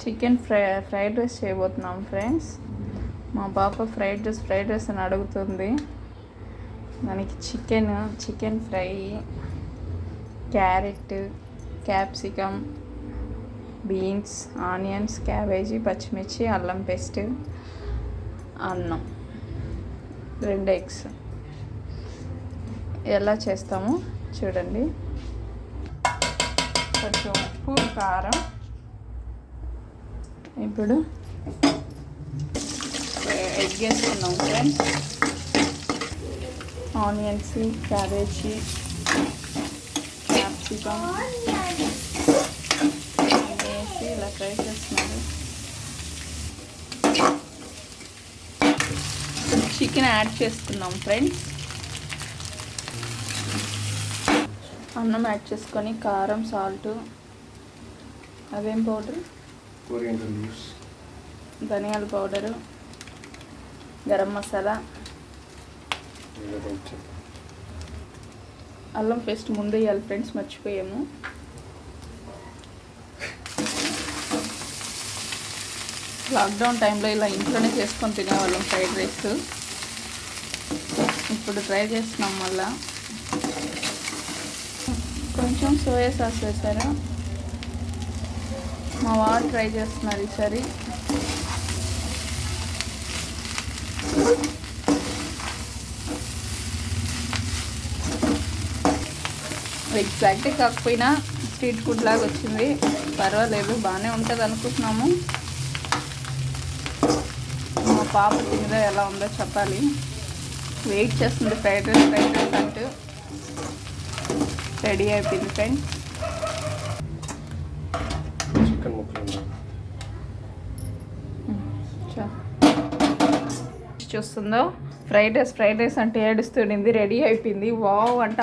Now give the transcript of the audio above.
Chicken fry fried rice చేయబోతున్నాం friends మా పాప ఫ్రైడ్ రైస్ ఫ్రైడ్ రైస్ అని అడుగుతుంది. దానికి chicken chicken fry carrot capsicum beans onions cabbage పచ్చిమిర్చి అల్లం పేస్ట్ అన్నం రెండు ఎగ్స్ ఎలా చేస్తామో చూడండి. కొంచెం ఉప్పు కారం. ఇప్పుడు ఎగ్ వేసుకున్నాం ఫ్రెండ్స్. Onions cabbage capsicum. వేసి ఇలా ఫ్రై చేస్తున్నారు. చికెన్ యాడ్ చేస్తున్నాం ఫ్రెండ్స్. అన్నం యాడ్ చేసుకొని కారం సాల్ట్ అవేం పౌడర్? ధనియాల పౌడరు గరం మసాలా అల్లం పేస్ట్ ముందు వేయాలి ఫ్రెండ్స్ మర్చిపోయాము. లాక్డౌన్ టైంలో ఇలా ఇంట్లోనే చేసుకొని తినేవాళ్ళం ఫ్రైడ్ రైస్. ఇప్పుడు ట్రై చేస్తున్నాం మళ్ళా. కొంచెం సోయా సాస్ వేసారా? మా వారు ట్రై చేస్తున్నారు ఈసారి. ఎగ్జాక్ట్ కాకపోయినా స్ట్రీట్ ఫుడ్ లాగా వచ్చింది. పర్వాలేదు బాగానే ఉంటుంది అనుకుంటున్నాము. మా పాప తినదో ఎలా ఉందో చెప్పాలి. వెయిట్ చేస్తుంది ఫ్రైడ్ రైస్ ఫ్రైడ్ రైస్ అంటూ. రెడీ అయిపోయింది ఫ్రెండ్స్. chicken mukkలు చూస్తుందో? ఫ్రైడ్ రైస్ ఫ్రైడ్ రైస్ అంటే ఏడుస్తుండింది రెడీ అయిపోయింది. వావ్ అంట